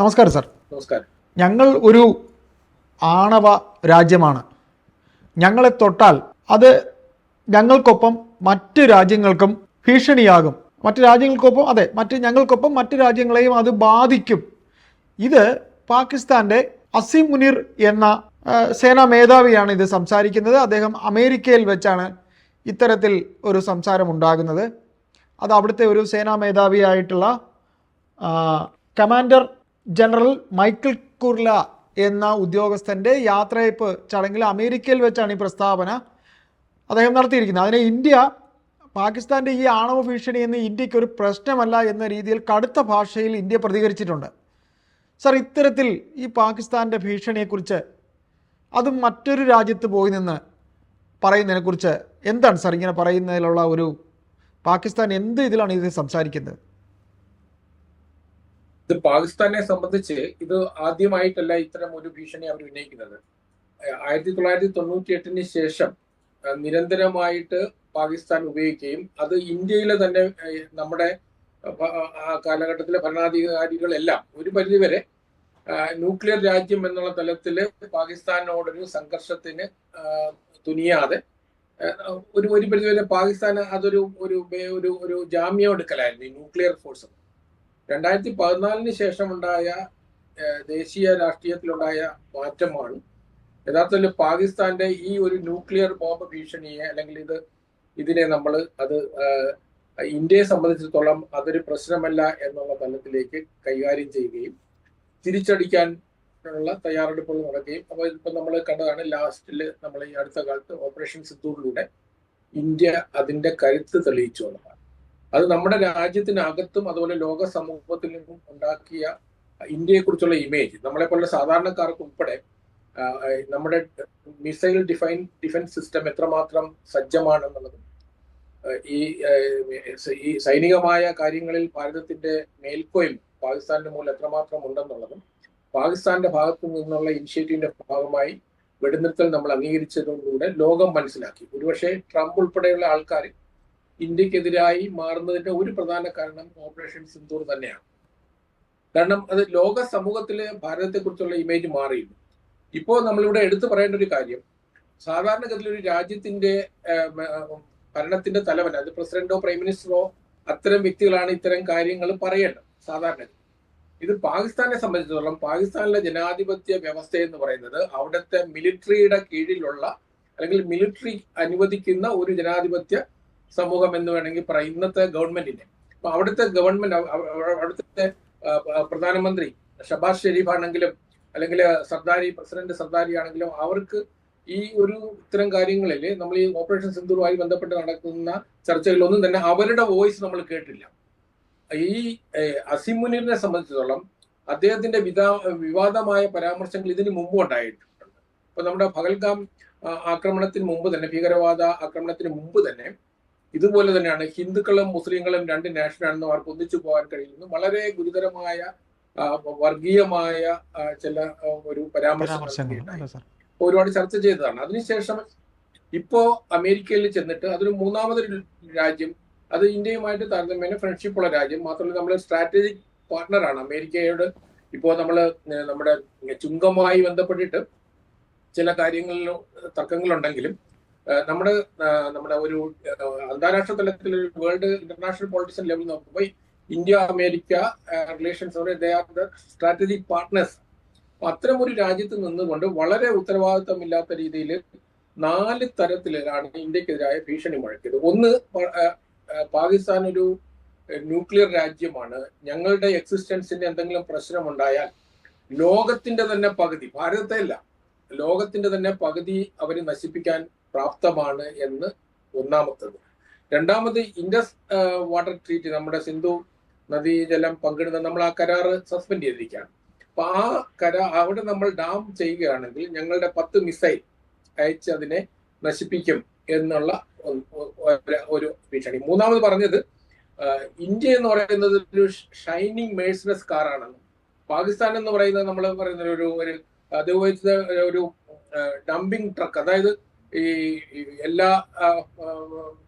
നമസ്കാരം സാർ. നമസ്കാരം. ഞങ്ങൾ ഒരു ആണവ രാജ്യമാണ്. ഞങ്ങളെ തൊട്ടാൽ അത് ഞങ്ങൾക്കൊപ്പം മറ്റു രാജ്യങ്ങൾക്കും ഭീഷണിയാകും. മറ്റു രാജ്യങ്ങൾക്കൊപ്പം അതെ മറ്റ് ഞങ്ങൾക്കൊപ്പം മറ്റു രാജ്യങ്ങളെയും അത് ബാധിക്കും. ഇത് പാകിസ്ഥാന്റെ അസീം മുനീർ എന്ന സേനാ മേധാവിയാണ് ഇത് സംസാരിക്കുന്നത്. അദ്ദേഹം അമേരിക്കയിൽ വെച്ചാണ് ഇത്തരത്തിൽ ഒരു സംസാരം ഉണ്ടാകുന്നത്. അത് അവിടുത്തെ ഒരു സേനാ മേധാവിയായിട്ടുള്ള കമാൻഡർ ജനറൽ മൈക്കിൾ കുർല എന്ന ഉദ്യോഗസ്ഥന്റെ യാത്രയപ്പ് ചടങ്ങിൽ അമേരിക്കയിൽ വെച്ചാണ് ഈ പ്രസ്താവന അദ്ദേഹം നടത്തിയിരിക്കുന്നത്. അതിനെ ഇന്ത്യ പാകിസ്ഥാന്റെ ഈ ആണവ ഭീഷണി എന്ന് ഇന്ത്യയ്ക്ക് ഒരു പ്രശ്നമല്ല എന്ന രീതിയിൽ കടുത്ത ഭാഷയിൽ ഇന്ത്യ പ്രതികരിച്ചിട്ടുണ്ട്. സർ ഇത്തരത്തിൽ ഈ പാകിസ്ഥാന്റെ ഭീഷണിയെക്കുറിച്ച് അതും മറ്റൊരു രാജ്യത്ത് പോയി നിന്ന് പറയുന്നതിനെക്കുറിച്ച് എന്താണ് സർ ഇങ്ങനെ പറയുന്നതിലുള്ള ഒരു പാകിസ്ഥാൻ എന്ത് ഇതിലാണ് ഇത് സംസാരിക്കുന്നത്? ഇത് പാകിസ്ഥാനെ സംബന്ധിച്ച് ഇത് ആദ്യമായിട്ടല്ല ഇത്തരം ഒരു ഭീഷണി അവർ ഉന്നയിക്കുന്നത്. ആയിരത്തി തൊള്ളായിരത്തി തൊണ്ണൂറ്റി എട്ടിന് ശേഷം നിരന്തരമായിട്ട് പാകിസ്ഥാൻ ഉപയോഗിക്കുകയും അത് ഇന്ത്യയിലെ തന്നെ നമ്മുടെ കാലഘട്ടത്തിലെ ഭരണാധികാരികളെല്ലാം ഒരു പരിധിവരെ ന്യൂക്ലിയർ രാജ്യം എന്നുള്ള തലത്തിൽ പാകിസ്ഥാനോടൊരു സംഘർഷത്തിന് തുനിയാതെ ഒരു ഒരു പരിധിവരെ പാകിസ്ഥാൻ അതൊരു ഒരു ഒരു ഒരു ജാമ്യം എടുക്കലായിരുന്നു ഈ ന്യൂക്ലിയർ ഫോഴ്സ്. രണ്ടായിരത്തി പതിനാലിന് ശേഷമുണ്ടായ ദേശീയ രാഷ്ട്രീയത്തിലുണ്ടായ മാറ്റമാണ്. യഥാർത്ഥത്തിൽ പാകിസ്ഥാന്റെ ഈ ഒരു ന്യൂക്ലിയർ ബോംബ് ഭീഷണിയെ അല്ലെങ്കിൽ ഇത് ഇതിനെ നമ്മൾ അത് ഇന്ത്യയെ സംബന്ധിച്ചിടത്തോളം അതൊരു പ്രശ്നമല്ല എന്നുള്ള തലത്തിലേക്ക് കൈകാര്യം ചെയ്യുകയും തിരിച്ചടിക്കാൻ ഉള്ള തയ്യാറെടുപ്പുകൾ നടക്കുകയും. അപ്പോൾ ഇപ്പം നമ്മൾ കണ്ടതാണ് ലാസ്റ്റിൽ നമ്മൾ ഈ അടുത്ത കാലത്ത് ഓപ്പറേഷൻ സിദ്ധൂറിലൂടെ ഇന്ത്യ അതിന്റെ കരുത്ത് തെളിയിച്ചു എന്നുള്ളതാണ്. അത് നമ്മുടെ രാജ്യത്തിനകത്തും അതുപോലെ ലോക സമൂഹത്തിലും ഉണ്ടാക്കിയ ഇന്ത്യയെക്കുറിച്ചുള്ള ഇമേജ് നമ്മളെ പോലുള്ള സാധാരണക്കാർക്ക് ഉൾപ്പെടെ നമ്മുടെ മിസൈൽ ഡിഫൈൻ ഡിഫൻസ് സിസ്റ്റം എത്രമാത്രം സജ്ജമാണെന്നുള്ളതും ഈ ഈ സൈനികമായ കാര്യങ്ങളിൽ ഭാരതത്തിന്റെ മേൽക്കോയ്മ പാകിസ്ഥാന്റെ മുകളിൽ എത്രമാത്രം ഉണ്ടെന്നുള്ളതും പാകിസ്ഥാന്റെ ഭാഗത്തു നിന്നുള്ള ഇനിഷ്യേറ്റീവിന്റെ ഭാഗമായി വെടിനിർത്തൽ നമ്മൾ അംഗീകരിച്ചതോടുകൂടെ ലോകം മനസ്സിലാക്കി. ഒരുപക്ഷെ ട്രംപ് ഉൾപ്പെടെയുള്ള ആൾക്കാർ ഇന്ത്യക്കെതിരായി മാറുന്നതിന്റെ ഒരു പ്രധാന കാരണം ഓപ്പറേഷൻ സിന്ദൂർ തന്നെയാണ്. കാരണം അത് ലോക സമൂഹത്തിലെ ഭാരതത്തെക്കുറിച്ചുള്ള ഇമേജ് മാറിയിരുന്നു. ഇപ്പോൾ നമ്മളിവിടെ എടുത്തു പറയേണ്ട ഒരു കാര്യം സാധാരണഗതിയിൽ ഒരു രാജ്യത്തിന്റെ ഭരണത്തിന്റെ തലവൻ അത് പ്രസിഡന്റോ പ്രൈം മിനിസ്റ്ററോ അത്തരം വ്യക്തികളാണ് ഇത്തരം കാര്യങ്ങൾ പറയേണ്ടത് സാധാരണ ഇത് പാകിസ്ഥാനെ സംബന്ധിച്ചിടത്തോളം പാകിസ്ഥാനിലെ ജനാധിപത്യ വ്യവസ്ഥ എന്ന് പറയുന്നത് അവിടുത്തെ മിലിറ്ററിയുടെ കീഴിലുള്ള അല്ലെങ്കിൽ മിലിറ്ററി അനുവദിക്കുന്ന ഒരു ജനാധിപത്യ സമൂഹം എന്ന് വേണമെങ്കിൽ പറയാം ഇന്നത്തെ ഗവൺമെന്റിന്റെ അപ്പൊ അവിടുത്തെ ഗവൺമെന്റ് അവ- അവ- അവിടുത്തെ പ്രധാനമന്ത്രി ഷബാസ് ഷെരീഫ് ആണെങ്കിലും അല്ലെങ്കിൽ സർദാരി പ്രസിഡന്റ് സർദാരി ആണെങ്കിലും അവർക്ക് ഈ ഒരു ഇത്തരം കാര്യങ്ങളിൽ നമ്മൾ ഈ ഓപ്പറേഷൻ സിന്ധുവുമായി ബന്ധപ്പെട്ട് നടക്കുന്ന ചർച്ചകളിലൊന്നും തന്നെ അവരുടെ വോയിസ് നമ്മൾ കേട്ടില്ല. ഈ അസിമുനീറിനെ അസിം സംബന്ധിച്ചിടത്തോളം അദ്ദേഹത്തിന്റെ വിധാ വിവാദമായ പരാമർശങ്ങൾ ഇതിന് മുമ്പ് ഉണ്ടായിട്ടുണ്ട്. ഇപ്പൊ നമ്മുടെ ഭഗൽഗാം ആക്രമണത്തിന് മുമ്പ് തന്നെ ഭീകരവാദ ആക്രമണത്തിന് മുമ്പ് തന്നെ ഇതുപോലെ തന്നെയാണ് ഹിന്ദുക്കളും മുസ്ലിങ്ങളും രണ്ട് നാഷനാണെന്ന് അവർക്ക് ഒന്നിച്ചു പോകാൻ കഴിയുന്നു. വളരെ ഗുരുതരമായ വർഗീയമായ ചില ഒരു പരാമർശങ്ങൾ. ഒരുപാട് ചർച്ച ചെയ്തതാണ്. അതിനുശേഷം ഇപ്പോ അമേരിക്കയിൽ ചെന്നിട്ട് അതൊരു മൂന്നാമതൊരു രാജ്യം അത് ഇന്ത്യയുമായിട്ട് താരതമ്യേന ഫ്രണ്ട്ഷിപ്പ് ഉള്ള രാജ്യം. മാത്രമല്ല നമ്മൾ സ്ട്രാറ്റജിക് പാർട്ട്ണറാണ് അമേരിക്കയോട് ഇപ്പോ നമ്മൾ നമ്മുടെ ചുങ്കമായി ബന്ധപ്പെട്ടിട്ട് ചില കാര്യങ്ങളിൽ തർക്കങ്ങളുണ്ടെങ്കിലും നമ്മുടെ നമ്മുടെ ഒരു അന്താരാഷ്ട്ര തലത്തിൽ ഒരു വേൾഡ് ഇന്റർനാഷണൽ പൊളിറ്റിക്സ് ലെവൽ നോക്കുമ്പോൾ India America relations they are the strategic partners അത്തരം ഒരു രാജ്യത്ത് നിന്നുകൊണ്ട് വളരെ ഉത്തരവാദിത്തമില്ലാത്ത രീതിയിൽ നാല് തരത്തിലാണ് ഇന്ത്യക്കെതിരായ ഭീഷണി മുഴക്കിയത്. ഒന്ന് പാകിസ്ഥാൻ ഒരു ന്യൂക്ലിയർ രാജ്യമാണ്. ഞങ്ങളുടെ എക്സിസ്റ്റൻസിന്റെ എന്തെങ്കിലും പ്രശ്നമുണ്ടായാൽ ലോകത്തിന്റെ തന്നെ പകുതി ഭാരതത്തെ അല്ല ലോകത്തിന്റെ തന്നെ പകുതി അവർ നശിപ്പിക്കാൻ പ്രാപ്തമാണ് എന്ന് ഒന്നാമത്തത്. രണ്ടാമത് ഇൻഡസ് വാട്ടർ ട്രീറ്റ് നമ്മുടെ സിന്ധു നദീജലം പങ്കിടുന്ന നമ്മൾ ആ കരാറ് സസ്പെൻഡ് ചെയ്തിരിക്കുകയാണ്. അപ്പൊ ആ കരാ അവിടെ നമ്മൾ ഡാം ചെയ്യുകയാണെങ്കിൽ ഞങ്ങളുടെ പത്ത് മിസൈൽ അയച്ച് അതിനെ നശിപ്പിക്കും എന്നുള്ള ഒരു ഭീഷണി. മൂന്നാമത് പറഞ്ഞത് ഇന്ത്യ എന്ന് പറയുന്നത് ഒരു ഷൈനിങ് മേഴ്സിനസ് കാറാണെന്ന് പാകിസ്ഥാൻ എന്ന് പറയുന്നത് നമ്മൾ പറയുന്ന ഒരു ഒരു അത് ഒരു ഡംപിങ് ട്രക്ക് അതായത് ഈ എല്ലാ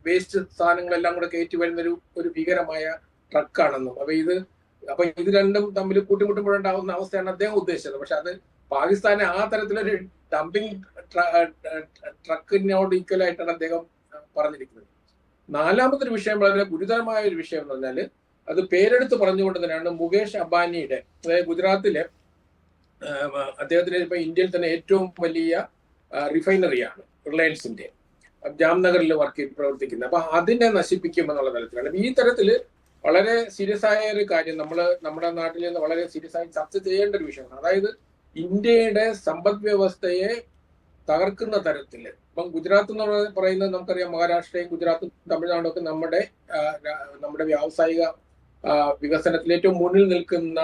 വേസ്റ്റ് സാധനങ്ങളെല്ലാം കൂടെ കയറ്റി വരുന്ന ഒരു ഒരു ഭീകരമായ ട്രക്കാണെന്നും അപ്പൊ ഇത് അപ്പൊ ഇത് രണ്ടും തമ്മിൽ കൂട്ടിമുട്ടുമ്പോഴുണ്ടാവുന്ന അവസ്ഥയാണ് അദ്ദേഹം ഉദ്ദേശിച്ചത്. പക്ഷെ അത് പാകിസ്ഥാനെ ആ തരത്തിലൊരു ഡംപിങ് ട്രക്കിനോട് ഈക്വൽ ആയിട്ടാണ് അദ്ദേഹം പറഞ്ഞിരിക്കുന്നത്. നാലാമത്തെ ഒരു വിഷയം വളരെ ഗുരുതരമായ ഒരു വിഷയം എന്ന് പറഞ്ഞാൽ അത് പേരെടുത്ത് പറഞ്ഞുകൊണ്ട് തന്നെയാണ് മുകേഷ് അബാനിയുടെ അതായത് ഗുജറാത്തിലെ അദ്ദേഹത്തിന് ഇപ്പൊ ഇന്ത്യയിൽ തന്നെ ഏറ്റവും വലിയ റിഫൈനറിയാണ് റിലയൻസിന്റെ ജാംനഗറിൽ വർക്ക് ചെയ്ത് പ്രവർത്തിക്കുന്നത് അപ്പൊ അതിനെ നശിപ്പിക്കും എന്നുള്ള തലത്തിലാണ് ഈ തരത്തിൽ വളരെ സീരിയസ് ആയ ഒരു കാര്യം നമ്മൾ നമ്മുടെ നാട്ടിൽ നിന്ന് വളരെ സീരിയസ് ആയി ചർച്ച ചെയ്യേണ്ട ഒരു വിഷയമാണ്. അതായത് ഇന്ത്യയുടെ സമ്പദ് വ്യവസ്ഥയെ തകർക്കുന്ന തരത്തിൽ ഇപ്പം ഗുജറാത്ത് എന്ന് പറയുന്നത് നമുക്കറിയാം മഹാരാഷ്ട്രയും ഗുജറാത്തും തമിഴ്നാടും ഒക്കെ നമ്മുടെ നമ്മുടെ വ്യാവസായിക വികസനത്തിൽ ഏറ്റവും മുന്നിൽ നിൽക്കുന്ന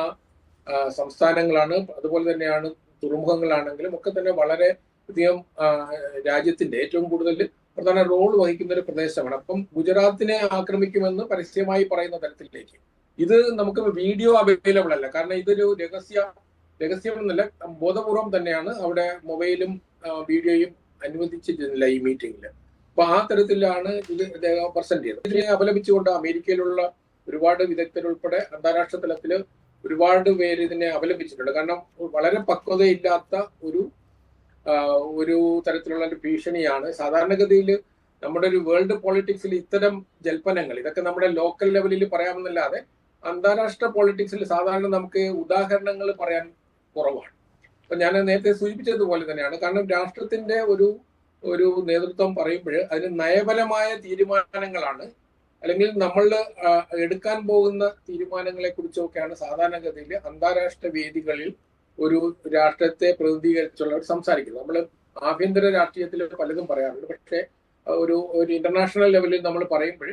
സംസ്ഥാനങ്ങളാണ്. അതുപോലെ തന്നെയാണ് തുറമുഖങ്ങളാണെങ്കിലും ഒക്കെ തന്നെ വളരെ അധികം രാജ്യത്തിന്റെ ഏറ്റവും കൂടുതൽ പ്രധാന റോൾ വഹിക്കുന്ന ഒരു പ്രദേശമാണ്. അപ്പം ഗുജറാത്തിനെ ആക്രമിക്കുമെന്ന് പരസ്യമായി പറയുന്ന തരത്തിലേക്ക്. ഇത് നമുക്ക് വീഡിയോ അവൈലബിൾ അല്ല. കാരണം ഇതൊരു രഹസ്യ രഹസ്യം എന്നല്ല ബോധപൂർവം തന്നെയാണ് അവിടെ മൊബൈലും വീഡിയോയും അനുവദിച്ചിരുന്നില്ല ഈ മീറ്റിംഗിൽ അപ്പൊ ആ തരത്തിലാണ് ഇത് പ്രസന്റ് ചെയ്തത്. ഇതിനെ അപലപിച്ചുകൊണ്ട് അമേരിക്കയിലുള്ള ഒരുപാട് വിദഗ്ധരുൾപ്പെടെ അന്താരാഷ്ട്ര തലത്തിൽ ഒരുപാട് പേര് ഇതിനെ അപലപിച്ചിട്ടുണ്ട്. കാരണം വളരെ പക്വതയില്ലാത്ത ഒരു ഒരു തരത്തിലുള്ള ഒരു ഭീഷണിയാണ്. സാധാരണഗതിയിൽ നമ്മുടെ ഒരു വേൾഡ് പോളിറ്റിക്സിൽ ഇത്തരം ജൽപ്പനങ്ങൾ ഇതൊക്കെ നമ്മുടെ ലോക്കൽ ലെവലിൽ പറയാമെന്നല്ലാതെ അന്താരാഷ്ട്ര പോളിറ്റിക്സിൽ സാധാരണ നമുക്ക് ഉദാഹരണങ്ങൾ പറയാൻ കുറവാണ്. അപ്പൊ ഞാൻ നേരത്തെ സൂചിപ്പിച്ചതുപോലെ തന്നെയാണ്. കാരണം രാഷ്ട്രത്തിന്റെ ഒരു ഒരു നേതൃത്വം പറയുമ്പോൾ അതിന് നയപരമായ തീരുമാനങ്ങളാണ്. അല്ലെങ്കിൽ നമ്മൾ എടുക്കാൻ പോകുന്ന തീരുമാനങ്ങളെ കുറിച്ചൊക്കെയാണ് സാധാരണഗതിയിൽ അന്താരാഷ്ട്ര വേദികളിൽ ഒരു രാഷ്ട്രത്തെ പ്രതിനിധീകരിച്ചുള്ളവർ സംസാരിക്കുന്നത് നമ്മൾ ആഭ്യന്തര രാഷ്ട്രീയത്തിൽ പലതും പറയാറുണ്ട്. പക്ഷേ ഒരു ഒരു ഇന്റർനാഷണൽ ലെവലിൽ നമ്മൾ പറയുമ്പോൾ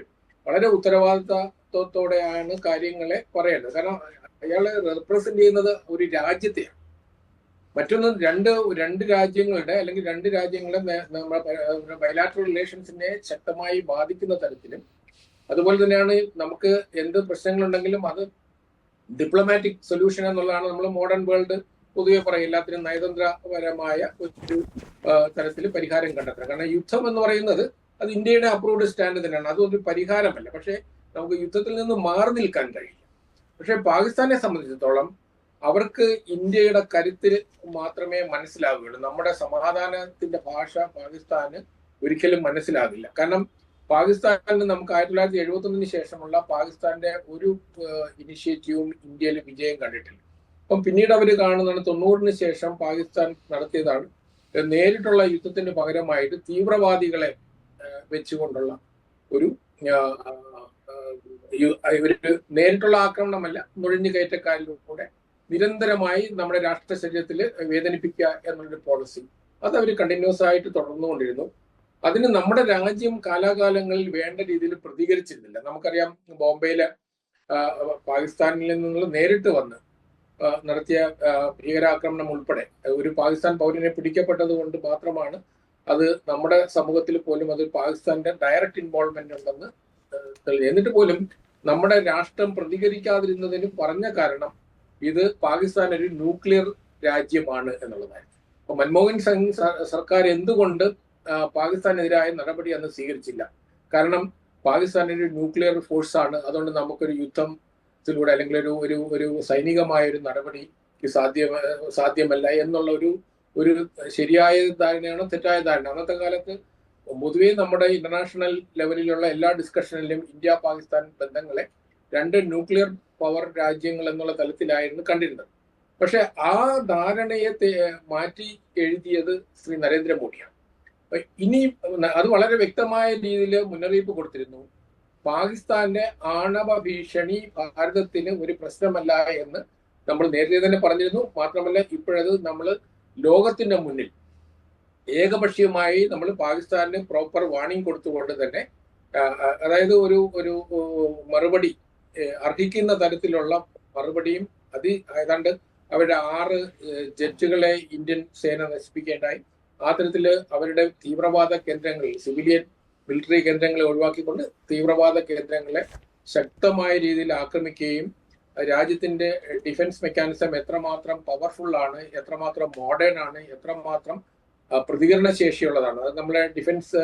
വളരെ ഉത്തരവാദിത്തത്തോടെയാണ് കാര്യങ്ങളെ പറയേണ്ടത്. കാരണം അയാൾ റെപ്രസെന്റ് ചെയ്യുന്നത് ഒരു രാജ്യത്തെയാണ്. മറ്റൊന്ന് രണ്ട് രണ്ട് രാജ്യങ്ങളുടെ അല്ലെങ്കിൽ രണ്ട് രാജ്യങ്ങളെ നമ്മുടെ ബയലാട്രൽ റിലേഷൻസിനെ ശക്തമായി ബാധിക്കുന്ന തരത്തിലും അതുപോലെ തന്നെയാണ് നമുക്ക് എന്ത് പ്രശ്നങ്ങളുണ്ടെങ്കിലും അത് ഡിപ്ലോമാറ്റിക് സൊല്യൂഷൻ എന്നുള്ളതാണ് നമ്മൾ മോഡേൺ വേൾഡ് പൊതുവെ പറയും എല്ലാത്തിനും നയതന്ത്രപരമായ ഒരു തരത്തിൽ പരിഹാരം കണ്ടെത്തണം. കാരണം യുദ്ധം എന്ന് പറയുന്നത് അത് ഇന്ത്യയുടെ അപ്രൂവ്ഡ് സ്റ്റാൻഡ് തന്നെയാണ്. അതൊരു പരിഹാരമല്ല. പക്ഷേ നമുക്ക് യുദ്ധത്തിൽ നിന്ന് മാറി നിൽക്കാൻ കഴിയില്ല പക്ഷെ പാകിസ്ഥാനെ സംബന്ധിച്ചിടത്തോളം അവർക്ക് ഇന്ത്യയുടെ കരുത്തിൽ മാത്രമേ മനസ്സിലാവുകയുള്ളൂ. നമ്മുടെ സമാധാനത്തിന്റെ ഭാഷ പാകിസ്ഥാന് ഒരിക്കലും മനസ്സിലാകില്ല. കാരണം പാകിസ്ഥാനിൽ നമുക്ക് ആയിരത്തി തൊള്ളായിരത്തി എഴുപത്തി ഒന്നിന് ശേഷമുള്ള പാകിസ്ഥാന്റെ ഒരു ഇനിഷ്യേറ്റീവും ഇന്ത്യയിൽ വിജയം കണ്ടിട്ടില്ല. അപ്പം പിന്നീട് അവർ കാണുന്നതാണ് തൊണ്ണൂറിന് ശേഷം പാകിസ്ഥാൻ നടത്തിയതാണ്. നേരിട്ടുള്ള യുദ്ധത്തിന് പകരമായിട്ട് തീവ്രവാദികളെ വെച്ചുകൊണ്ടുള്ള ഒരു ഒരു നേരിട്ടുള്ള ആക്രമണമല്ല നുഴഞ്ഞു കയറ്റക്കാരിലൂടെ നിരന്തരമായി നമ്മുടെ രാഷ്ട്ര ശരീരത്തിൽ വേദനിപ്പിക്കുക എന്നുള്ളൊരു പോളിസി അത് അവർ കണ്ടിന്യൂസ് ആയിട്ട് തുടർന്നുകൊണ്ടിരുന്നു. അതിന് നമ്മുടെ രാജ്യം കാലാകാലങ്ങളിൽ വേണ്ട രീതിയിൽ പ്രതികരിച്ചിരുന്നില്ല. നമുക്കറിയാം ബോംബെയിലെ പാകിസ്ഥാനിൽ നിന്നുള്ള നേരിട്ട് വന്ന് നടത്തിയ ഭീകരാക്രമണം ഉൾപ്പെടെ. ഒരു പാകിസ്ഥാൻ പൗരനെ പിടിക്കപ്പെട്ടത് കൊണ്ട് മാത്രമാണ് അത് നമ്മുടെ സമൂഹത്തിൽ പോലും അത് പാകിസ്ഥാന്റെ ഡയറക്റ്റ് ഇൻവോൾവ്മെന്റ് ഉണ്ടെന്ന് തെളിഞ്ഞു എന്നിട്ട് പോലും നമ്മുടെ രാഷ്ട്രം പ്രതികരിക്കാതിരുന്നതിന് പറഞ്ഞ കാരണം ഇത് പാകിസ്ഥാൻ ഒരു ന്യൂക്ലിയർ രാജ്യമാണ് എന്നുള്ളതായിരുന്നു. അപ്പൊ മൻമോഹൻ സിംഗ് സർക്കാർ എന്തുകൊണ്ട് പാകിസ്ഥാനെതിരായ നടപടി അന്ന് സ്വീകരിച്ചില്ല? കാരണം പാകിസ്ഥാൻ ഒരു ന്യൂക്ലിയർ ഫോഴ്സ് ആണ്. അതുകൊണ്ട് നമുക്കൊരു യുദ്ധത്തിലൂടെ അല്ലെങ്കിൽ ഒരു ഒരു ഒരു സൈനികമായ ഒരു നടപടി സാധ്യ സാധ്യമല്ല എന്നുള്ള ഒരു ഒരു ശരിയായ ധാരണയാണോ തെറ്റായ ധാരണ അന്നത്തെ കാലത്ത് പൊതുവേ നമ്മുടെ ഇന്റർനാഷണൽ ലെവലിലുള്ള എല്ലാ ഡിസ്കഷനിലും ഇന്ത്യ പാകിസ്ഥാൻ ബന്ധങ്ങളെ രണ്ട് ന്യൂക്ലിയർ പവർ രാജ്യങ്ങൾ എന്നുള്ള തലത്തിലായിരുന്നു കണ്ടിരുന്നത്. പക്ഷെ ആ ധാരണയെ മാറ്റി എഴുതിയത് ശ്രീ നരേന്ദ്രമോദിയാണ്. ഇനി അത് വളരെ വ്യക്തമായ രീതിയിൽ മുന്നറിയിപ്പ് കൊടുത്തിരുന്നു. പാകിസ്ഥാന്റെ ആണവ ഭീഷണി ഭാരതത്തിന് ഒരു പ്രശ്നമല്ല എന്ന് നമ്മൾ നേരത്തെ തന്നെ പറഞ്ഞിരുന്നു. മാത്രമല്ല ഇപ്പോഴത് നമ്മൾ ലോകത്തിന്റെ മുന്നിൽ ഏകപക്ഷീയമായി നമ്മൾ പാകിസ്ഥാന് പ്രോപ്പർ വാണിംഗ് കൊടുത്തുകൊണ്ട് തന്നെ അതായത് ഒരു ഒരു മറുപടി അർഹിക്കുന്ന തരത്തിലുള്ള മറുപടിയും അത് ഏതാണ്ട് അവരുടെ ആറ് ജഡ്ജുകളെ ഇന്ത്യൻ സേന നശിപ്പിക്കേണ്ടായി. ആ തരത്തിൽ അവരുടെ തീവ്രവാദ കേന്ദ്രങ്ങളിൽ സിവിലിയൻ മിലിറ്ററി കേന്ദ്രങ്ങളെ ഒഴിവാക്കിക്കൊണ്ട് തീവ്രവാദ കേന്ദ്രങ്ങളെ ശക്തമായ രീതിയിൽ ആക്രമിക്കുകയും രാജ്യത്തിന്റെ ഡിഫൻസ് മെക്കാനിസം എത്രമാത്രം പവർഫുൾ ആണ് എത്രമാത്രം മോഡേൺ ആണ് എത്രമാത്രം പ്രതികരണ ശേഷിയുള്ളതാണ്. അത് നമ്മളെ ഡിഫൻസ്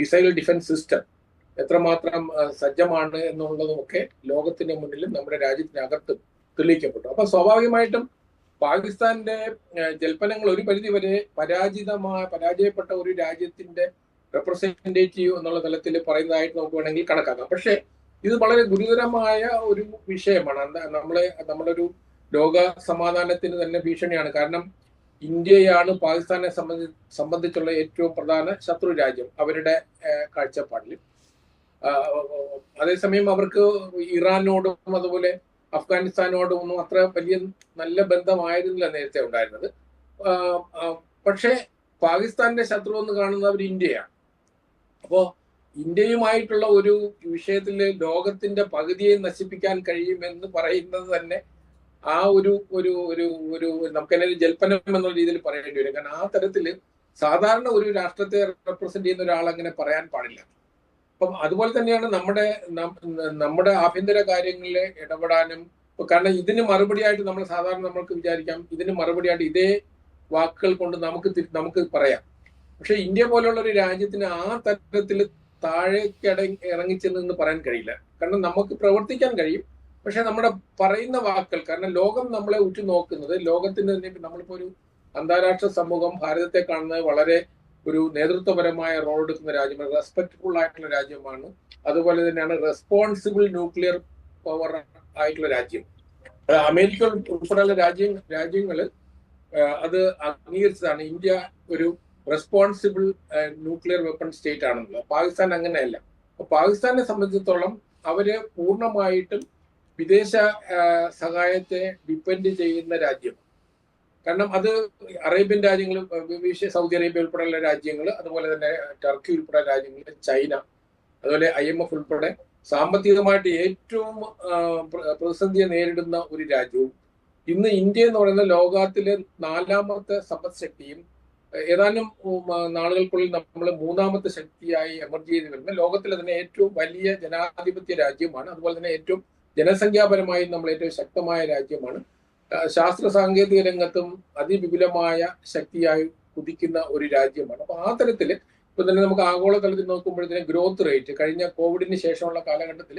മിസൈൽ ഡിഫൻസ് സിസ്റ്റം എത്രമാത്രം സജ്ജമാണ് എന്നുള്ളതുമൊക്കെ ലോകത്തിന്റെ മുന്നിലും നമ്മുടെ രാജ്യത്തിനകത്തും തെളിയിക്കപ്പെട്ടു. അപ്പൊ സ്വാഭാവികമായിട്ടും പാകിസ്ഥാന്റെ ജൽപ്പനങ്ങൾ ഒരു പരിധി വരെ പരാജിതമായ പരാജയപ്പെട്ട ഒരു രാജ്യത്തിന്റെ റെപ്രസെന്റേറ്റീവ് എന്നുള്ള തലത്തിൽ പറയുന്നതായിട്ട് നമുക്ക് വേണമെങ്കിൽ കണക്കാക്കാം. പക്ഷേ ഇത് വളരെ ഗുരുതരമായ ഒരു വിഷയമാണ്. നമ്മളെ നമ്മളൊരു ലോക സമാധാനത്തിന് തന്നെ ഭീഷണിയാണ്. കാരണം ഇന്ത്യയാണ് പാകിസ്ഥാനെ സംബന്ധി സംബന്ധിച്ചുള്ള ഏറ്റവും പ്രധാന ശത്രു രാജ്യം അവരുടെ കാഴ്ചപ്പാടിൽ. അതേസമയം അവർക്ക് ഇറാനോടും അതുപോലെ അഫ്ഗാനിസ്ഥാനോടും ഒന്നും അത്ര വലിയ നല്ല ബന്ധമായിരുന്നില്ല നേരത്തെ ഉണ്ടായിരുന്നത്. പക്ഷേ പാകിസ്ഥാന്റെ ശത്രു എന്ന് കാണുന്നവർ ഇന്ത്യയാണ്. അപ്പോ ഇന്ത്യയുമായിട്ടുള്ള ഒരു വിഷയത്തിൽ ലോകത്തിന്റെ പകുതിയെ നശിപ്പിക്കാൻ കഴിയുമെന്ന് പറയുന്നത് തന്നെ ആ ഒരു ഒരു ഒരു ഒരു നമുക്കെന്നെ ഒരു ജൽപ്പനം എന്നുള്ള രീതിയിൽ പറയേണ്ടി വരും. കാരണം ആ തരത്തിൽ സാധാരണ ഒരു രാഷ്ട്രത്തെ റെപ്രസെന്റ് ചെയ്യുന്ന ഒരാൾ അങ്ങനെ പറയാൻ പാടില്ല. അപ്പം അതുപോലെ തന്നെയാണ് നമ്മുടെ നമ്മുടെ ആഭ്യന്തര കാര്യങ്ങളിൽ ഇടപെടാനും കാരണം ഇതിന് മറുപടിയായിട്ട് നമ്മൾ സാധാരണ നമ്മൾക്ക് വിചാരിക്കാം ഇതിന് മറുപടിയായിട്ട് ഇതേ വാക്കുകൾ കൊണ്ട് നമുക്ക് നമുക്ക് പറയാം. പക്ഷെ ഇന്ത്യ പോലുള്ള ഒരു രാജ്യത്തിന് ആ തരത്തിൽ താഴേക്കിട ഇറങ്ങിച്ചെന്ന് പറയാൻ കഴിയില്ല. കാരണം നമുക്ക് പ്രവർത്തിക്കാൻ കഴിയും. പക്ഷെ നമ്മുടെ പറയുന്ന വാക്കുകൾ കാരണം ലോകം നമ്മളെ ഉറ്റുനോക്കുന്നത് ലോകത്തിന് തന്നെ നമ്മളിപ്പോ ഒരു അന്താരാഷ്ട്ര സമൂഹം ഭാരതത്തെ കാണുന്നത് വളരെ ഒരു നേതൃത്വപരമായ റോൾ എടുക്കുന്ന രാജ്യമാണ് റെസ്പെക്ട്ഫുൾ ആയിട്ടുള്ള രാജ്യമാണ്. അതുപോലെ തന്നെയാണ് റെസ്പോൺസിബിൾ ന്യൂക്ലിയർ പവർ ആയിട്ടുള്ള രാജ്യം. അമേരിക്ക ഉൾപ്പെടെയുള്ള രാജ്യ രാജ്യങ്ങൾ അത് അംഗീകരിച്ചതാണ്. ഇന്ത്യ ഒരു റെസ്പോൺസിബിൾ ന്യൂക്ലിയർ വെപ്പൺ സ്റ്റേറ്റ് ആണെന്നുള്ളത്. പാകിസ്ഥാൻ അങ്ങനെയല്ല. പാകിസ്ഥാനെ സംബന്ധിച്ചിടത്തോളം അവർ പൂർണമായിട്ടും വിദേശ സഹായത്തെ ഡിപ്പെൻഡ് ചെയ്യുന്ന രാജ്യം കാരണം അത് അറേബ്യൻ രാജ്യങ്ങൾ സൗദി അറേബ്യ ഉൾപ്പെടെയുള്ള രാജ്യങ്ങൾ അതുപോലെ തന്നെ ടർക്കി ഉൾപ്പെടെ രാജ്യങ്ങൾ ചൈന അതുപോലെ ഐ എം എഫ് ഉൾപ്പെടെ സാമ്പത്തികമായിട്ട് ഏറ്റവും പ്രതിസന്ധിയെ നേരിടുന്ന ഒരു രാജ്യവും ഇന്ന് ഇന്ത്യ എന്ന് പറയുന്ന ലോകത്തിലെ നാലാമത്തെ സമ്പദ് ശക്തിയും ഏതാനും നാളുകൾക്കുള്ളിൽ നമ്മൾ മൂന്നാമത്തെ ശക്തിയായി എമർജ് ചെയ്ത് വരുന്ന ലോകത്തിലെ തന്നെ ഏറ്റവും വലിയ ജനാധിപത്യ രാജ്യമാണ്. അതുപോലെ തന്നെ ഏറ്റവും ജനസംഖ്യാപരമായി നമ്മൾ ഏറ്റവും ശക്തമായ രാജ്യമാണ്. ശാസ്ത്ര സാങ്കേതിക രംഗത്തും അതിവിപുലമായ ശക്തിയായി കുതിക്കുന്ന ഒരു രാജ്യമാണ്. അപ്പൊ ആ തരത്തിൽ ഇപ്പൊ തന്നെ നമുക്ക് ആഗോളതലത്തിൽ നോക്കുമ്പോഴത്തേനും ഗ്രോത്ത് റേറ്റ് കഴിഞ്ഞ കോവിഡിന് ശേഷമുള്ള കാലഘട്ടത്തിൽ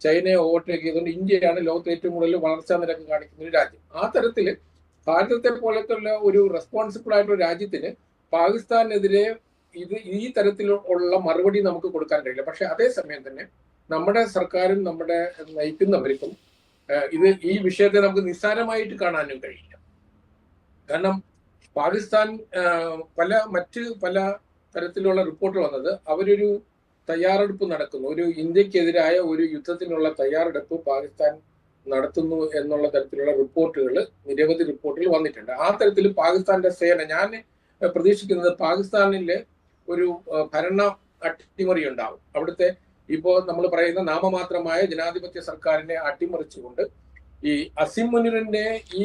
ചൈനയെ ഓവർടേക്ക് ചെയ്തുകൊണ്ട് ഇന്ത്യയാണ് ലോകത്ത് ഏറ്റവും കൂടുതൽ വളർച്ചാ നിരക്ക് കാണിക്കുന്ന ഒരു രാജ്യം. ആ തരത്തിൽ ഭാരതത്തെ പോലത്തുള്ള ഒരു റെസ്പോൺസിബിൾ ആയിട്ടുള്ള രാജ്യത്തിന് പാകിസ്ഥാനെതിരെ ഇത് ഈ തരത്തിലുള്ള മറുപടി നമുക്ക് കൊടുക്കാൻ കഴിയില്ല. പക്ഷെ അതേസമയം തന്നെ നമ്മുടെ സർക്കാരും നമ്മുടെ നയിക്കുന്നവർക്കും ഇത് ഈ വിഷയത്തെ നമുക്ക് നിസ്സാരമായിട്ട് കാണാനും കഴിയില്ല. കാരണം പാകിസ്ഥാൻ പല മറ്റ് പല തരത്തിലുള്ള റിപ്പോർട്ട് വന്നത് അവരൊരു തയ്യാറെടുപ്പ് നടക്കുന്നു. ഒരു ഇന്ത്യക്കെതിരായ ഒരു യുദ്ധത്തിനുള്ള തയ്യാറെടുപ്പ് പാകിസ്ഥാൻ നടത്തുന്നു എന്നുള്ള തരത്തിലുള്ള റിപ്പോർട്ടുകൾ നിരവധി റിപ്പോർട്ടുകൾ വന്നിട്ടുണ്ട്. ആ തരത്തിൽ പാകിസ്ഥാന്റെ സേന ഞാൻ പ്രതീക്ഷിക്കുന്നത് പാകിസ്ഥാനിലെ ഒരു ഭരണ അട്ടിമറി ഉണ്ടാവും. അവിടുത്തെ ഇപ്പോ നമ്മൾ പറയുന്ന നാമമാത്രമായ ജനാധിപത്യ സർക്കാരിനെ അട്ടിമറിച്ചുകൊണ്ട് ഈ അസിം മുനീറിന്റെ ഈ.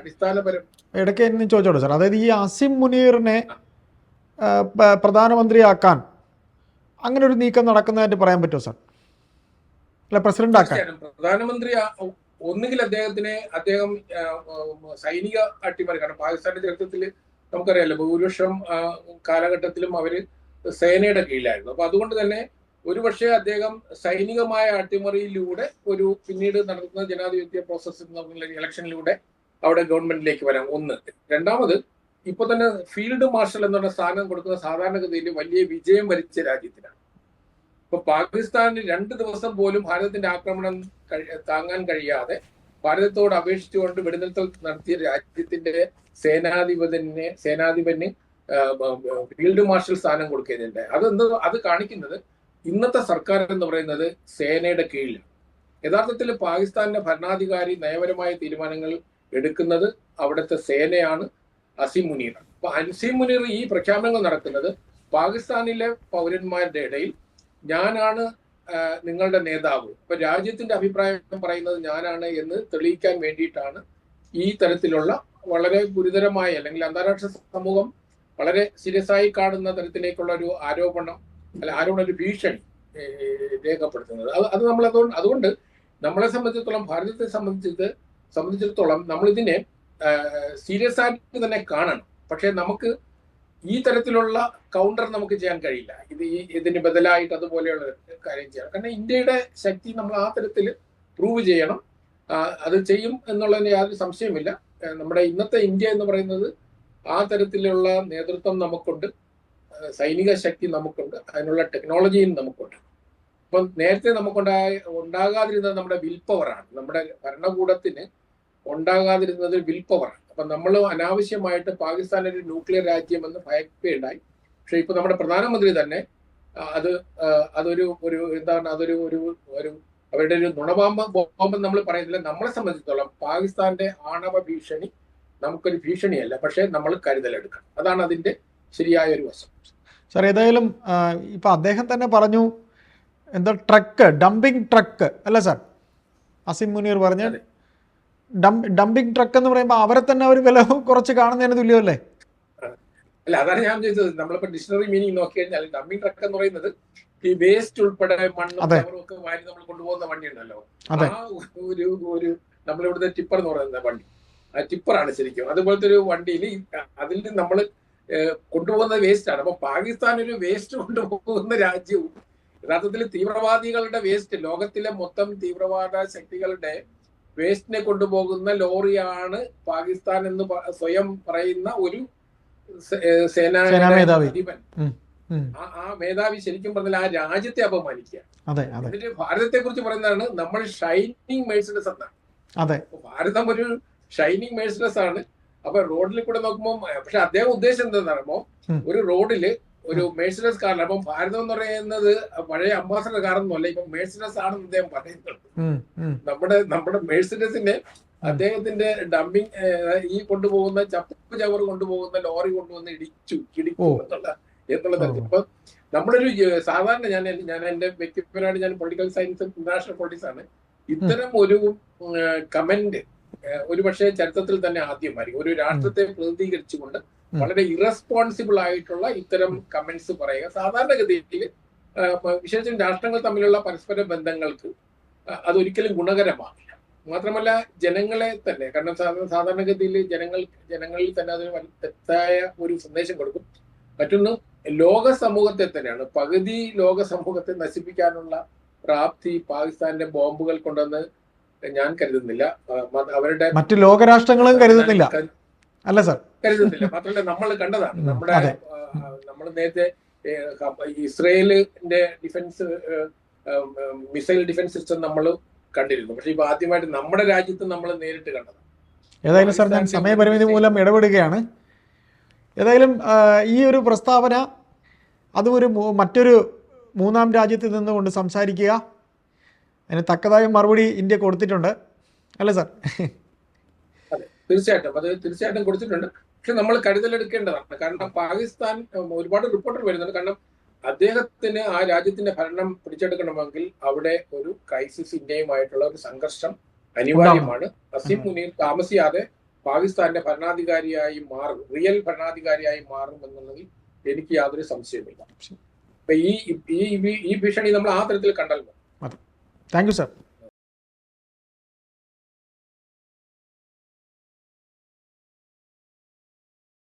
അടിസ്ഥാനപരം ഇടയ്ക്ക് എന്നെ ചോദിച്ചോട്ടെ സാർ. അതായത് ഈ അസിം മുനീറിനെ പ്രധാനമന്ത്രിയാക്കാൻ അങ്ങനെ ഒരു നീക്കം നടക്കുന്നതായിട്ട് പറയാൻ പറ്റുമോ സാർ? അല്ല പ്രസിഡന്റ് ആക്കാൻ. പ്രധാനമന്ത്രി ഒന്നുകിൽ അദ്ദേഹത്തിനെ അദ്ദേഹം സൈനിക അട്ടിമറി കാരണം പാകിസ്ഥാന്റെ ചരിത്രത്തിൽ നമുക്കറിയാലോ ഭൂരിപക്ഷം കാലഘട്ടത്തിലും അവർ സേനയുടെ കീഴിലായിരുന്നു. അപ്പൊ അതുകൊണ്ട് തന്നെ ഒരുപക്ഷെ അദ്ദേഹം സൈനികമായ അട്ടിമറിയിലൂടെ ഒരു പിന്നീട് നടത്തുന്ന ജനാധിപത്യ പ്രോസസ് ഇലക്ഷനിലൂടെ അവിടെ ഗവൺമെന്റിലേക്ക് വരാം. ഒന്ന്. രണ്ടാമത് ഇപ്പൊ തന്നെ ഫീൽഡ് മാർഷൽ എന്നുള്ള സ്ഥാനം കൊടുക്കുന്ന സാധാരണഗതിയിൽ വലിയ വിജയം വരിച്ച രാജ്യത്തിനാണ്. ഇപ്പൊ പാകിസ്ഥാന് രണ്ട് ദിവസം പോലും ഭാരതത്തിന്റെ ആക്രമണം താങ്ങാൻ കഴിയാതെ ഭാരതത്തോട് അപേക്ഷിച്ചുകൊണ്ട് വെടിനിർത്തൽ നടത്തിയ രാജ്യത്തിന്റെ സേനാധിപതിനെ സേനാധിപന് ഫീൽഡ് മാർഷൽ സ്ഥാനം കൊടുക്കുന്നുണ്ട് അതെന്ത് അത് കാണിക്കുന്നത് ഇന്നത്തെ സർക്കാർ എന്ന് പറയുന്നത് സേനയുടെ കീഴിലാണ് യഥാർത്ഥത്തിൽ പാകിസ്ഥാനിലെ ഭരണാധികാരി നയപരമായ തീരുമാനങ്ങൾ എടുക്കുന്നത് അവിടുത്തെ സേനയാണ് അസീം മുനീർ. അപ്പൊ അസീം മുനീർ ഈ പ്രഖ്യാപനങ്ങൾ നടക്കുന്നത് പാകിസ്ഥാനിലെ പൗരന്മാരുടെ ഇടയിൽ. ഞാനാണ് നിങ്ങളുടെ നേതാവ്. ഇപ്പൊ രാജ്യത്തിന്റെ അഭിപ്രായം പറയുന്നത് ഞാനാണ് എന്ന് തെളിയിക്കാൻ വേണ്ടിയിട്ടാണ് ഈ തരത്തിലുള്ള വളരെ ഗുരുതരമായ അല്ലെങ്കിൽ അന്താരാഷ്ട്ര സമൂഹം വളരെ സീരിയസ് ആയി കാണുന്ന തരത്തിലേക്കുള്ള ഒരു ആരോപണം അല്ല ആരോപണം ഒരു ഭീഷണി രേഖപ്പെടുത്തുന്നത്? അത് അത് നമ്മൾ അതുകൊണ്ട് അതുകൊണ്ട് നമ്മളെ സംബന്ധിച്ചിടത്തോളം ഭാരതത്തെ സംബന്ധിച്ചത് സംബന്ധിച്ചിടത്തോളം നമ്മൾ ഇതിനെ സീരിയസ് ആയിട്ട് തന്നെ കാണണം. പക്ഷേ നമുക്ക് ഈ തരത്തിലുള്ള കൗണ്ടർ നമുക്ക് ചെയ്യാൻ കഴിയില്ല. ഇത് ഈ ഇതിന് ബദലായിട്ട് അതുപോലെയുള്ള കാര്യം ചെയ്യണം കാരണം ഇന്ത്യയുടെ ശക്തി നമ്മൾ ആ തരത്തിൽ പ്രൂവ് ചെയ്യണം. അത് ചെയ്യും എന്നുള്ളതിന് യാതൊരു സംശയമില്ല നമ്മുടെ ഇന്നത്തെ ഇന്ത്യ എന്ന് പറയുന്നത് ആ തരത്തിലുള്ള നേതൃത്വം നമുക്കുണ്ട്. സൈനിക ശക്തി നമുക്കുണ്ട് അതിനുള്ള ടെക്നോളജിയും നമുക്കുണ്ട്. അപ്പം നേരത്തെ നമുക്കുണ്ടായ ഉണ്ടാകാതിരുന്നത് നമ്മുടെ വിൽ പവറാണ് നമ്മുടെ ഭരണകൂടത്തിന് ഉണ്ടാകാതിരുന്നത് വിൽ പവറാണ് അപ്പൊ നമ്മൾ അനാവശ്യമായിട്ട് പാകിസ്ഥാൻ ഒരു ന്യൂക്ലിയർ രാജ്യമെന്ന് ഭയക്കുകയുണ്ടായി പക്ഷെ ഇപ്പൊ നമ്മുടെ പ്രധാനമന്ത്രി തന്നെ അത് അതൊരു ഒരു എന്താണ് അതൊരു ഒരു ഒരു അവരുടെ ഒരു നുണബാമ്പ് ബോംബ് നമ്മൾ പറയുന്നില്ല. നമ്മളെ സംബന്ധിച്ചിടത്തോളം പാകിസ്ഥാന്റെ ആണവ ഭീഷണി നമുക്കൊരു ഭീഷണിയല്ല. പക്ഷെ നമ്മൾ കരുതലെടുക്കണം. അതാണ് അതിന്റെ ശരിയായ ഒരു വശം. സാർ ഏതായാലും ഇപ്പൊ അദ്ദേഹം തന്നെ പറഞ്ഞു എന്താ ട്രക്ക് ഡംപിങ് ട്രക്ക് അല്ല സാർ? അസിം മുനീർ പറഞ്ഞ. ഡംപിങ് ട്രക്ക് എന്ന് പറയുമ്പോൾ അവരെ തന്നെ അവർ വില കുറച്ച് കാണുന്നതിന് തുല്യമല്ലേ? അല്ല അതാണ് ഞാൻ ചോദിച്ചത്. നമ്മളിപ്പോ ഡിക്ഷണറി മീനിങ് നോക്കി കഴിഞ്ഞാൽ ഡമ്മിങ് ട്രക്ക് എന്ന് പറയുന്നത് ഈ വേസ്റ്റ് ഉൾപ്പെടെ മണ്ണും ഒക്കെ വാരി നമ്മൾ കൊണ്ടുപോകുന്ന വണ്ടി ഉണ്ടല്ലോ ആ ഒരു ഒരു നമ്മളിവിടുത്തെ ടിപ്പർ എന്ന് പറയുന്ന വണ്ടി. ആ ടിപ്പറാണ് ശരിക്കും. അതുപോലത്തെ ഒരു വണ്ടിയിൽ അതിൽ നമ്മൾ കൊണ്ടുപോകുന്ന വേസ്റ്റ് ആണ് അപ്പൊ പാകിസ്ഥാൻ ഒരു വേസ്റ്റ് കൊണ്ടുപോകുന്ന രാജ്യവും യഥാർത്ഥത്തിൽ തീവ്രവാദികളുടെ വേസ്റ്റ് ലോകത്തിലെ മൊത്തം തീവ്രവാദ ശക്തികളുടെ വേസ്റ്റിനെ കൊണ്ടുപോകുന്ന ലോറിയാണ് പാകിസ്ഥാൻ എന്ന് സ്വയം പറയുന്ന ഒരു സേനാ. അധിപൻ. ആ ആ മേധാവി ശരിക്കും പറഞ്ഞാൽ ആ രാജ്യത്തെ അപമാനിക്കുക. എന്നിട്ട് ഭാരതത്തെ കുറിച്ച് പറയുന്നതാണ് നമ്മൾ ഷൈനിങ് മേഴ്സിഡസ് എന്നാണ്. ഭാരതം ഒരു ഷൈനിങ് മേഴ്സിഡസ് ആണ്. അപ്പൊ റോഡിൽ കൂടെ നോക്കുമ്പോൾ പക്ഷെ അദ്ദേഹം ഉദ്ദേശം എന്താണെന്നറിയുമ്പോ ഒരു റോഡിൽ ഒരു മേഴ്സിഡസ് കാർ അപ്പം ഭാരതം എന്ന് പറയുന്നത് പഴയ അംബാസഡർ കാറൊന്നുമല്ല ഇപ്പൊ മേഴ്സിഡസ് ആണെന്ന് അദ്ദേഹം പറയുന്നുണ്ട്. ഉം. നമ്മുടെ നമ്മുടെ മേഴ്സിഡസിന്റെ അദ്ദേഹത്തിന്റെ ഡംപിങ് ഈ കൊണ്ടുപോകുന്ന ചപ്പ് ചവർ കൊണ്ടുപോകുന്ന ലോറി കൊണ്ടുവന്ന് ഇടിച്ചു ഇടിച്ചു. എന്നുള്ള എന്നുള്ള തരത്തിൽ. ഇപ്പൊ നമ്മളൊരു സാധാരണ ഞാൻ ഞാൻ എന്റെ വ്യക്തിപരമായിട്ട് ഞാൻ പൊളിറ്റിക്കൽ സയൻസ് ഇന്റർനാഷണൽ പൊളിറ്റിക്സ് ആണ്. ഇത്തരം ഒരു കമന്റ് ഒരു പക്ഷേ ചരിത്രത്തിൽ തന്നെ ആദ്യമായിരിക്കും. ഒരു രാഷ്ട്രത്തെ പ്രതിനിധീകരിച്ചുകൊണ്ട് വളരെ ഇറസ്പോൺസിബിൾ ആയിട്ടുള്ള ഇത്തരം കമന്റ്സ് പറയുക. സാധാരണഗതിയിൽ വിശേഷിച്ചും രാഷ്ട്രങ്ങൾ തമ്മിലുള്ള പരസ്പര ബന്ധങ്ങൾക്ക് അതൊരിക്കലും ഗുണകരമാകില്ല മാത്രമല്ല ജനങ്ങളെ തന്നെ കാരണം സാധാ- സാധാരണഗതിയിൽ ജനങ്ങൾ ജനങ്ങളിൽ തന്നെ അതിന് തെറ്റായ ഒരു സന്ദേശം കൊടുക്കും. മറ്റൊന്ന് ലോക സമൂഹത്തെ തന്നെയാണ്. പകുതി ലോക സമൂഹത്തെ നശിപ്പിക്കാനുള്ള പ്രാപ്തി പാകിസ്ഥാന്റെ ബോംബുകൾ കൊണ്ടെന്ന് ഞാൻ കരുതുന്നില്ല. അവരുടെ മറ്റു ലോകരാഷ്ട്രങ്ങളും കരുതുന്നില്ല. അല്ല സർ. കരുതുന്നില്ല. മാത്രമല്ല നമ്മൾ കണ്ടതാണ്. നമ്മുടെ നമ്മൾ നേരത്തെ ഇസ്രയേലിന്റെ ഡിഫൻസ് മിസൈൽ ഡിഫൻസ് സിസ്റ്റം നമ്മൾ കണ്ടിരുന്നു. പക്ഷെ ഇപ്പൊ ആദ്യമായിട്ട് നമ്മുടെ രാജ്യത്ത് നമ്മൾ നേരിട്ട് കണ്ടത് ഏതായാലും സാർ ഞാൻ സമയപരിമിതി മൂലം ഇടപെടുകയാണ്. ഏതായാലും ഈ ഒരു പ്രസ്താവന അതും ഒരു മറ്റൊരു മൂന്നാം രാജ്യത്ത് നിന്നുകൊണ്ട് സംസാരിക്കുക. അതിന് തക്കതായ മറുപടി ഇന്ത്യ കൊടുത്തിട്ടുണ്ട്. അല്ലേ സാർ? തീർച്ചയായിട്ടും. അത് തീർച്ചയായിട്ടും കൊടുത്തിട്ടുണ്ട്. പക്ഷെ നമ്മൾ കരുതലെടുക്കേണ്ടതാണ് കാരണം പാകിസ്ഥാൻ ഒരുപാട് റിപ്പോർട്ടർ വരുന്നുണ്ട്. കാരണം അദ്ദേഹത്തിന് ആ രാജ്യത്തിന്റെ ഭരണം പിടിച്ചെടുക്കണമെങ്കിൽ അവിടെ ഒരു ക്രൈസിസ് ഇന്ത്യയുമായിട്ടുള്ള ഒരു സംഘർഷം അനിവാര്യമാണ്. അസീം. മുനീർ താമസിയാതെ പാകിസ്ഥാന്റെ ഭരണാധികാരിയായി മാറും റിയൽ ഭരണാധികാരിയായി മാറും എന്നുള്ളതിൽ എനിക്ക് യാതൊരു സംശയമില്ല അപ്പൊ ഈ ഈ ഈ ഭീഷണി നമ്മൾ ആ തരത്തിൽ കണ്ടല്ലോ Thank you, sir.